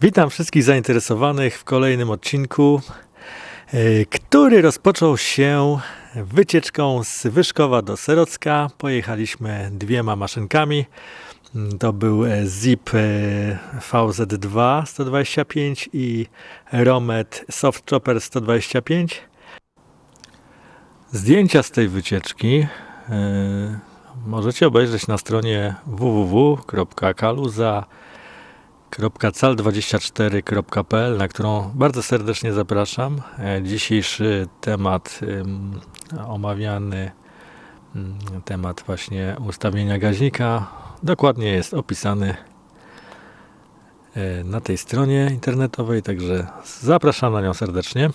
Witam wszystkich zainteresowanych w kolejnym odcinku, e, który rozpoczął się wycieczką z Wyszkowa do Serocka. Pojechaliśmy dwiema maszynkami. To był e, Zip e, VZ2 125 i Romet Soft Chopper 125. Zdjęcia z tej wycieczki możecie obejrzeć na stronie www.kaluza www.cal24.pl, na którą bardzo serdecznie zapraszam. E, Dzisiejszy temat omawiany, ym, temat właśnie ustawienia gaźnika, dokładnie jest opisany e, na tej stronie internetowej, także zapraszam na nią serdecznie.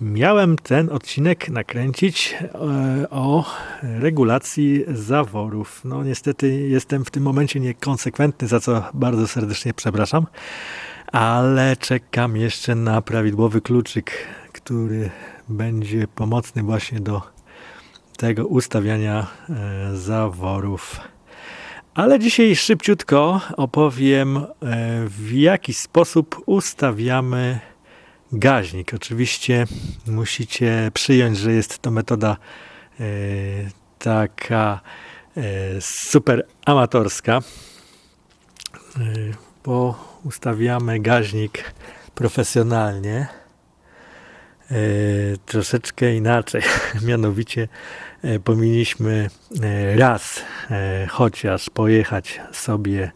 Miałem ten odcinek nakręcić e, o regulacji zaworów. No niestety jestem w tym momencie niekonsekwentny, za co bardzo serdecznie przepraszam, ale czekam jeszcze na prawidłowy kluczyk, który będzie pomocny właśnie do tego ustawiania e, zaworów. Ale dzisiaj szybciutko opowiem, e, w jaki sposób ustawiamy gaźnik. Oczywiście musicie przyjąć, że jest to metoda e, taka e, super amatorska, e, bo ustawiamy gaźnik profesjonalnie. Troszeczkę inaczej. Mianowicie e, powinniśmy raz e, chociaż pojechać sobie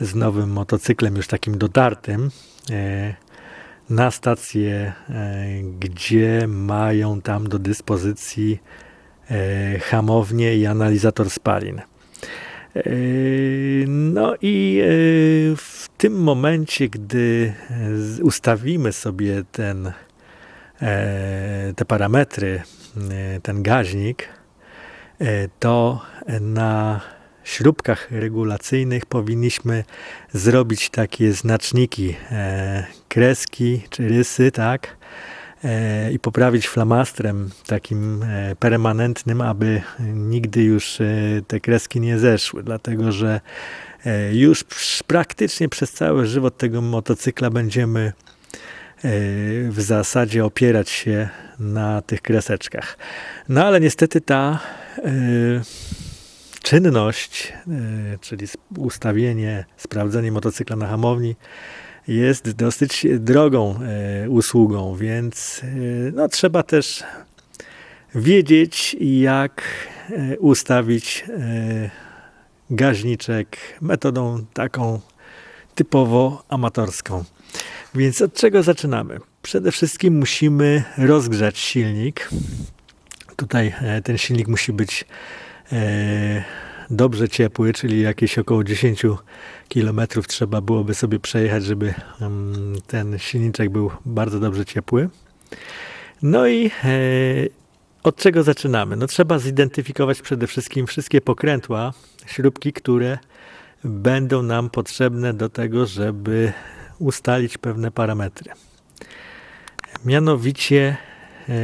z nowym motocyklem, już takim dotartym, na stację, e, gdzie mają tam do dyspozycji e, hamownię i analizator spalin. E, No i w tym momencie, gdy ustawimy sobie ten, te parametry, ten gaźnik, to na śrubkach regulacyjnych powinniśmy zrobić takie znaczniki, e, kreski czy rysy, tak? E, I poprawić flamastrem takim e, permanentnym, aby nigdy już e, te kreski nie zeszły, dlatego że e, już praktycznie przez cały żywot tego motocykla będziemy e, w zasadzie opierać się na tych kreseczkach. No ale niestety ta czynność, e, czyli ustawienie, sprawdzenie motocykla na hamowni jest dosyć drogą e, usługą, więc e, no, trzeba też wiedzieć, jak ustawić gaźniczek metodą taką typowo amatorską. Więc od czego zaczynamy? Przede wszystkim musimy rozgrzać silnik. Tutaj ten silnik musi być dobrze ciepły, czyli jakieś około 10 km trzeba byłoby sobie przejechać, żeby mm, ten silniczek był bardzo dobrze ciepły. No i e, od czego zaczynamy? No trzeba zidentyfikować przede wszystkim wszystkie pokrętła, śrubki, które będą nam potrzebne do tego, żeby ustalić pewne parametry. Mianowicie e,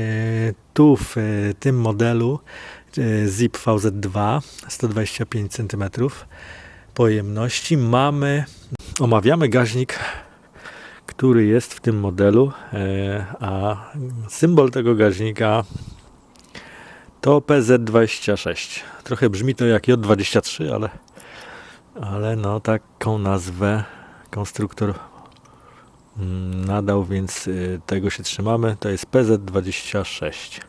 tu w e, tym modelu e, Zip VZ2 125 cm pojemności mamy, omawiamy gaźnik, który jest w tym modelu, e, a symbol tego gaźnika to PZ26. Trochę brzmi to jak J23, ale, ale no taką nazwę konstruktor mm, nadał, więc y, tego się trzymamy. To jest PZ26.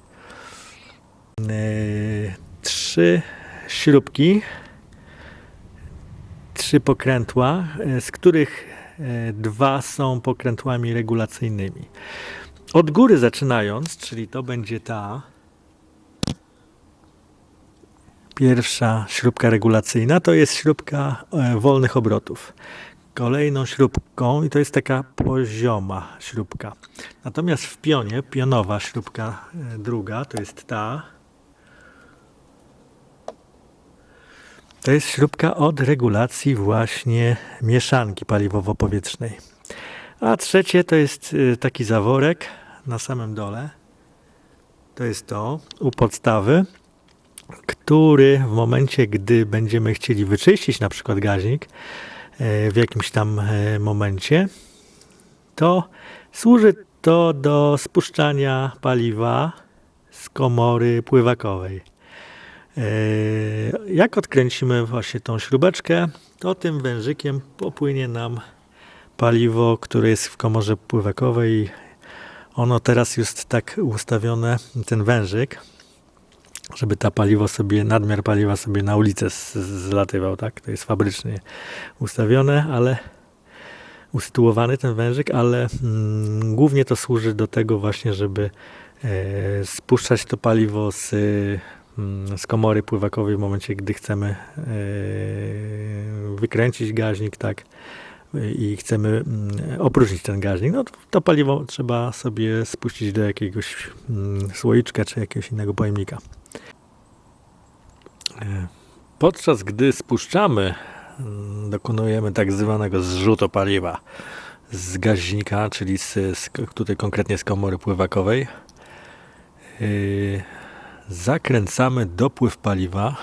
Yy, Trzy śrubki, trzy pokrętła, y, z których y, dwa są pokrętłami regulacyjnymi. Od góry zaczynając, czyli to będzie ta pierwsza śrubka regulacyjna, to jest śrubka e, wolnych obrotów. Kolejną śrubką, i to jest taka pozioma śrubka. Natomiast w pionie, pionowa śrubka e, druga, to jest ta. To jest śrubka od regulacji właśnie mieszanki paliwowo-powietrznej. A trzecie to jest y, taki zaworek na samym dole. To jest to u podstawy, który w momencie, gdy będziemy chcieli wyczyścić na przykład gaźnik, w jakimś tam e, momencie, to służy to do spuszczania paliwa z komory pływakowej. E, jak odkręcimy właśnie tą śrubeczkę, to tym wężykiem popłynie nam paliwo, które jest w komorze pływakowej. Ono teraz jest tak ustawione, ten wężyk, żeby ta paliwo sobie, nadmiar paliwa sobie na ulicę zlatywał, tak? To jest fabrycznie ustawione, ale usytuowany ten wężyk, ale mm, głównie to służy do tego właśnie, żeby e, spuszczać to paliwo z, z komory pływakowej w momencie, gdy chcemy e, wykręcić gaźnik, tak? i chcemy mm, opróżnić ten gaźnik, no to, paliwo trzeba sobie spuścić do jakiegoś mm, słoiczka czy jakiegoś innego pojemnika. E, podczas gdy spuszczamy, mm, dokonujemy tak zwanego zrzutu paliwa z gaźnika, czyli z, z, tutaj konkretnie z komory pływakowej. Zakręcamy dopływ paliwa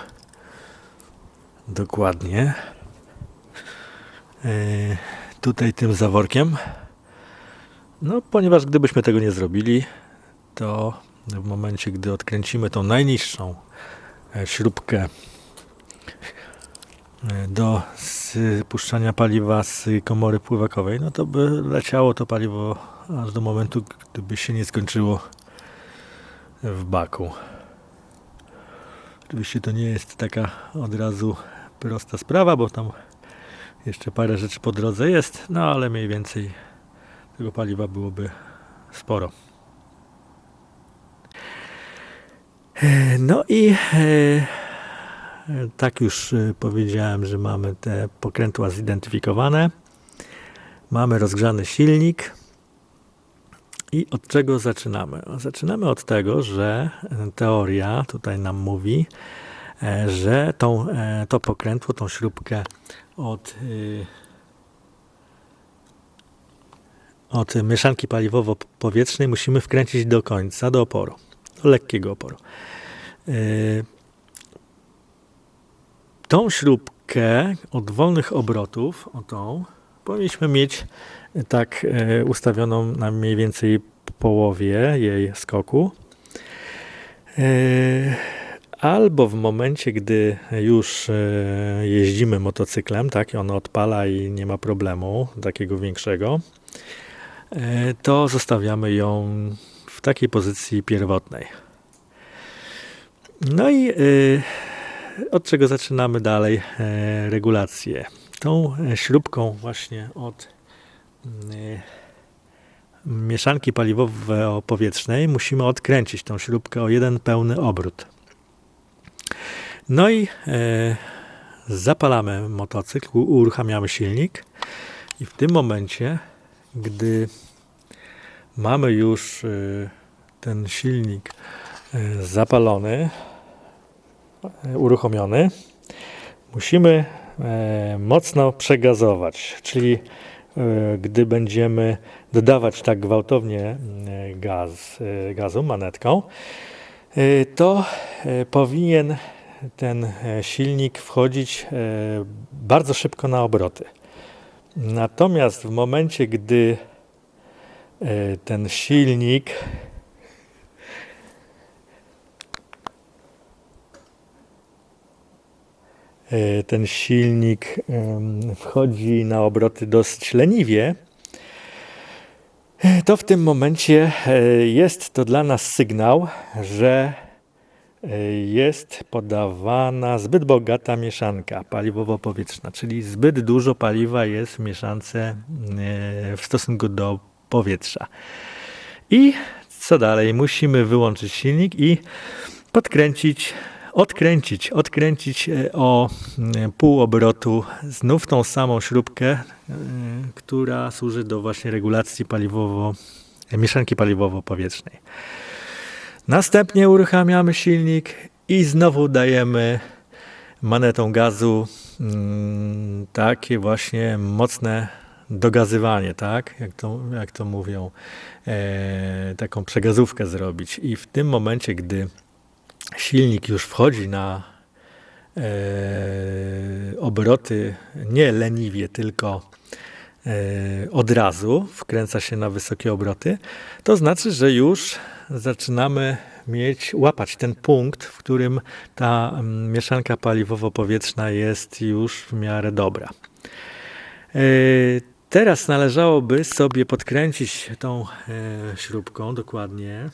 dokładnie yy, tutaj tym zaworkiem. No, ponieważ gdybyśmy tego nie zrobili, to w momencie, gdy odkręcimy tą najniższą E, śrubkę e, do spuszczania paliwa z komory pływakowej, no to by leciało to paliwo aż do momentu, gdyby się nie skończyło w baku. Oczywiście to nie jest taka od razu prosta sprawa, bo tam jeszcze parę rzeczy po drodze jest, no ale mniej więcej tego paliwa byłoby sporo. E, no i e, tak już e, powiedziałem, że mamy te pokrętła zidentyfikowane. Mamy rozgrzany silnik. I od czego zaczynamy? Zaczynamy od tego, że teoria tutaj nam mówi, że tą, to pokrętło, tą śrubkę od, od mieszanki paliwowo-powietrznej musimy wkręcić do końca, do oporu lekkiego oporu. E, tą śrubkę od wolnych obrotów, o tą, powinniśmy mieć tak e, ustawioną na mniej więcej połowie jej skoku. E, albo w momencie, gdy już jeździmy motocyklem, tak, i on odpala i nie ma problemu takiego większego, to zostawiamy ją w takiej pozycji pierwotnej. No i od czego zaczynamy dalej e, regulację? Tą e, śrubką właśnie od y, mieszanki paliwowo-powietrznej musimy odkręcić tą śrubkę o jeden pełny obrót. No i e, zapalamy motocykl, uruchamiamy silnik i w tym momencie, gdy mamy już ten silnik zapalony, uruchomiony, musimy e, mocno przegazować, czyli gdy będziemy dodawać tak gwałtownie gaz, gazu manetką, to powinien ten silnik wchodzić bardzo szybko na obroty. Natomiast w momencie, gdy E, ten silnik ten silnik wchodzi na obroty dosyć leniwie, e, to w tym momencie jest to dla nas sygnał, że jest podawana zbyt bogata mieszanka paliwowo-powietrzna, czyli zbyt dużo paliwa jest w mieszance w stosunku do powietrza. I co dalej? Musimy wyłączyć silnik i podkręcić, odkręcić, odkręcić e, o e, pół obrotu znów tą samą śrubkę, e, która służy do właśnie regulacji paliwowo, mieszanki paliwowo-powietrznej. Następnie uruchamiamy silnik i znowu dajemy manetą gazu mm, takie właśnie mocne dogazywanie, tak? Jak to, jak to mówią, e, taką przegazówkę zrobić. I w tym momencie, gdy silnik już wchodzi na e, obroty nie leniwie, tylko e, od razu wkręca się na wysokie obroty, to znaczy, że już zaczynamy mieć, łapać ten punkt, w którym ta mm, mieszanka paliwowo-powietrzna jest już w miarę dobra. E, teraz należałoby sobie podkręcić tą e, śrubką dokładnie,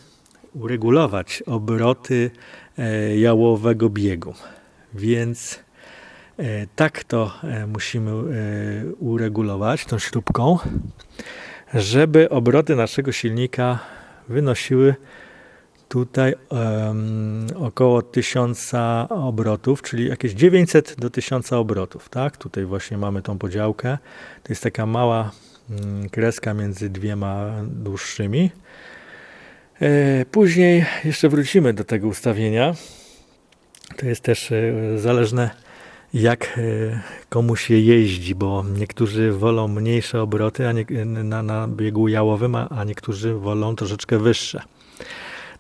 uregulować obroty e, jałowego biegu. Więc tak to musimy uregulować tą śrubką, żeby obroty naszego silnika wynosiły tutaj um, około 1000 obrotów, czyli jakieś 900 do 1000 obrotów, tak? Tutaj właśnie mamy tą podziałkę. To jest taka mała um, kreska między dwiema dłuższymi. E, później jeszcze wrócimy do tego ustawienia. To jest też e, zależne jak e, komu się jeździ, bo niektórzy wolą mniejsze obroty a na, na biegu jałowym, a niektórzy wolą troszeczkę wyższe.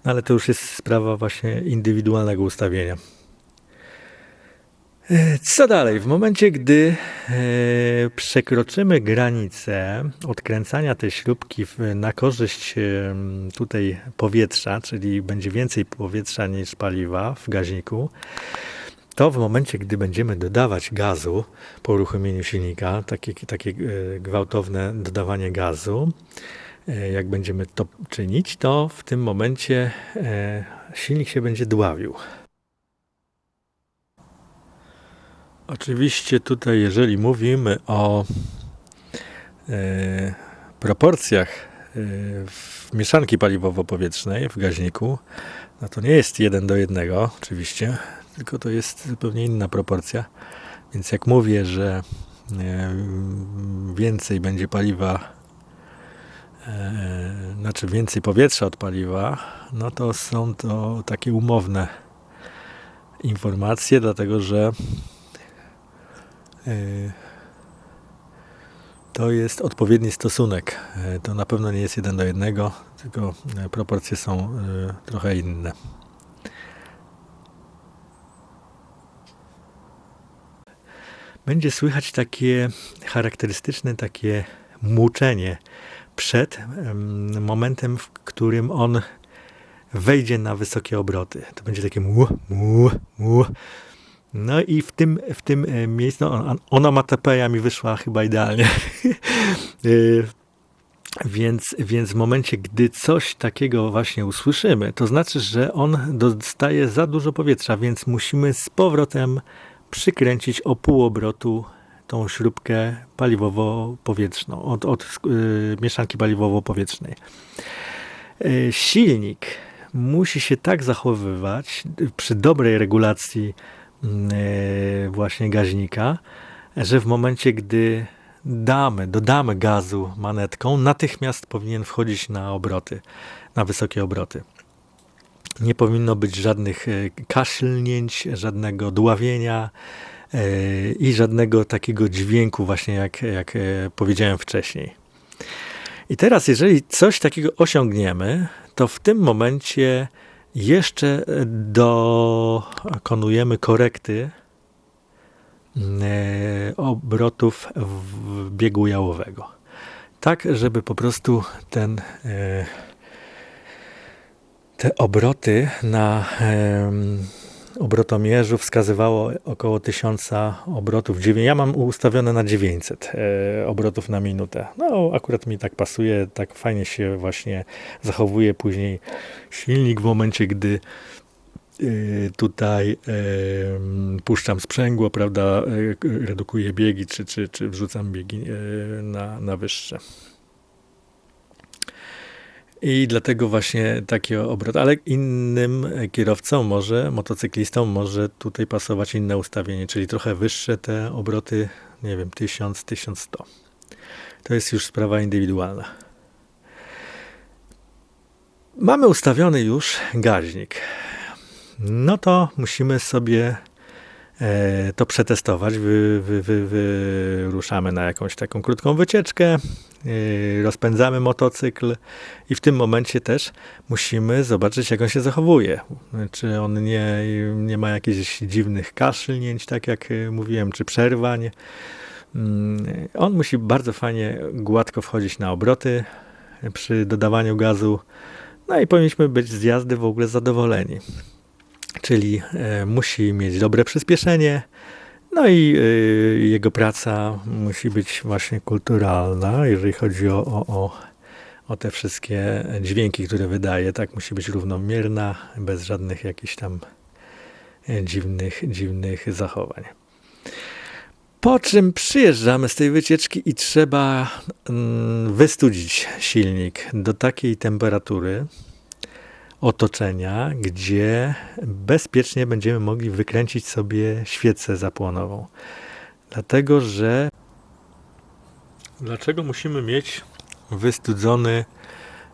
No ale to już jest sprawa właśnie indywidualnego ustawienia. E, co dalej? W momencie, gdy e, przekroczymy granicę odkręcania tej śrubki na korzyść e, tutaj powietrza, czyli będzie więcej powietrza niż paliwa w gaźniku, to w momencie, gdy będziemy dodawać gazu po uruchomieniu silnika, takie, takie gwałtowne dodawanie gazu, E, jak będziemy to czynić, to w tym momencie e, silnik się będzie dławił. Oczywiście tutaj, jeżeli mówimy o e, proporcjach mieszanki paliwowo-powietrznej w gaźniku, no to nie jest jeden do jednego, oczywiście, tylko to jest zupełnie inna proporcja. Więc jak mówię, że więcej będzie paliwa e, znaczy więcej powietrza od paliwa, no to są to takie umowne informacje, dlatego że e, to jest odpowiedni stosunek. E, to na pewno nie jest jeden do jednego, tylko e, proporcje są e, trochę inne. Będzie słychać takie charakterystyczne takie muczenie przed momentem, w którym on wejdzie na wysokie obroty. To będzie takie mu, mu, mu. No i w tym, w tym e, miejscu, no, onomatopeja mi wyszła chyba idealnie. E, więc, więc w momencie, gdy coś takiego właśnie usłyszymy, to znaczy, że on dostaje za dużo powietrza, więc musimy z powrotem przykręcić o pół obrotu tą śrubkę paliwowo-powietrzną, od, od yy, mieszanki paliwowo-powietrznej. Yy, silnik musi się tak zachowywać przy dobrej regulacji yy, właśnie gaźnika, że w momencie, gdy damy, dodamy gazu manetką, natychmiast powinien wchodzić na obroty, na wysokie obroty. Nie powinno być żadnych e, kaszlnięć, żadnego dławienia, i żadnego takiego dźwięku, właśnie jak, jak powiedziałem wcześniej. I teraz, jeżeli coś takiego osiągniemy, to w tym momencie jeszcze dokonujemy korekty e, obrotów biegu jałowego. Tak, żeby po prostu ten, e, te obroty na obrotomierzu wskazywało około 1000 obrotów. Ja mam ustawione na 900 e, obrotów na minutę. No, akurat mi tak pasuje, tak fajnie się właśnie zachowuje później silnik w momencie, gdy e, tutaj e, puszczam sprzęgło, prawda, redukuję biegi, czy, czy, czy wrzucam biegi na, na wyższe. I dlatego właśnie taki obrot, ale innym kierowcom może, motocyklistom może tutaj pasować inne ustawienie, czyli trochę wyższe te obroty, nie wiem, 1000, 1100. To jest już sprawa indywidualna. Mamy ustawiony już gaźnik. No to musimy sobie to przetestować. Wy, wy, wy, wyruszamy na jakąś taką krótką wycieczkę, e, rozpędzamy motocykl i w tym momencie też musimy zobaczyć, jak on się zachowuje. Czy on nie, nie ma jakichś dziwnych kaszlnięć, tak jak e, mówiłem, czy przerwań. Mm, On musi bardzo fajnie, gładko wchodzić na obroty przy dodawaniu gazu. No i powinniśmy być z jazdy w ogóle zadowoleni. Czyli e, musi mieć dobre przyspieszenie, no i e, jego praca musi być właśnie kulturalna, jeżeli chodzi o, o, o, o te wszystkie dźwięki, które wydaje. Tak, musi być równomierna, bez żadnych jakichś tam e, dziwnych, dziwnych zachowań. Po czym przyjeżdżamy z tej wycieczki i trzeba mm, wystudzić silnik do takiej temperatury otoczenia, gdzie bezpiecznie będziemy mogli wykręcić sobie świecę zapłonową. Dlatego, że dlaczego musimy mieć wystudzony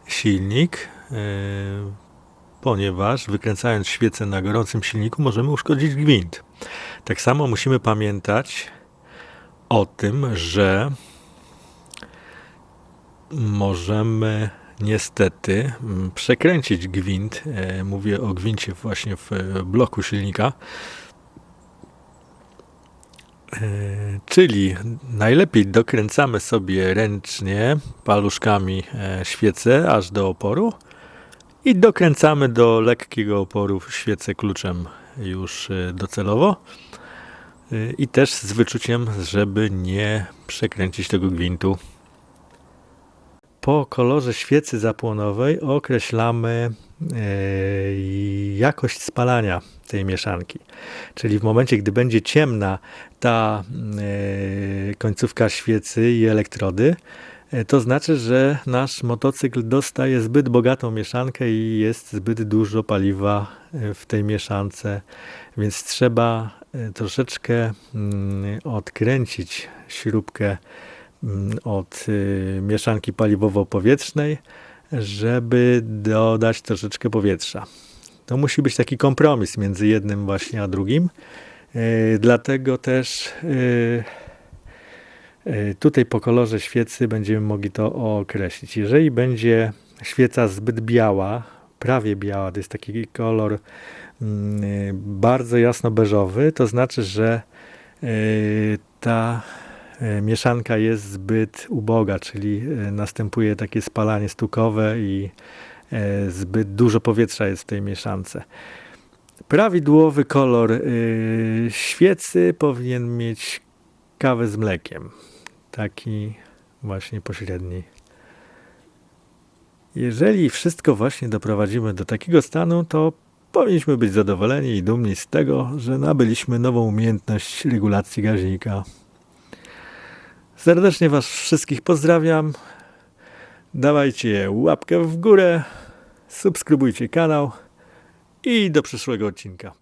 silnik? Yy, ponieważ wykręcając świecę na gorącym silniku możemy uszkodzić gwint. Tak samo musimy pamiętać o tym, że możemy niestety mm, przekręcić gwint. E, Mówię o gwincie właśnie w e, bloku silnika. E, Czyli najlepiej dokręcamy sobie ręcznie paluszkami świecę aż do oporu i dokręcamy do lekkiego oporu świecę kluczem już docelowo. I też z wyczuciem, żeby nie przekręcić tego gwintu. Po kolorze świecy zapłonowej określamy e, jakość spalania tej mieszanki. Czyli w momencie, gdy będzie ciemna ta e, końcówka świecy i elektrody, e, to znaczy, że nasz motocykl dostaje zbyt bogatą mieszankę i jest zbyt dużo paliwa w tej mieszance, więc trzeba troszeczkę mm, odkręcić śrubkę od y, mieszanki paliwowo-powietrznej, żeby dodać troszeczkę powietrza. To musi być taki kompromis między jednym właśnie a drugim. E, Dlatego też y, y, tutaj po kolorze świecy będziemy mogli to określić. Jeżeli będzie świeca zbyt biała, prawie biała, to jest taki kolor mm, y, bardzo jasno beżowy, to znaczy, że y, ta y, mieszanka jest zbyt uboga, czyli y, następuje takie spalanie stukowe i y, zbyt dużo powietrza jest w tej mieszance. Prawidłowy kolor świecy powinien mieć kawę z mlekiem. Taki właśnie pośredni. Jeżeli wszystko właśnie doprowadzimy do takiego stanu, to powinniśmy być zadowoleni i dumni z tego, że nabyliśmy nową umiejętność regulacji gaźnika. Serdecznie Was wszystkich pozdrawiam. Dawajcie łapkę w górę, subskrybujcie kanał i do przyszłego odcinka.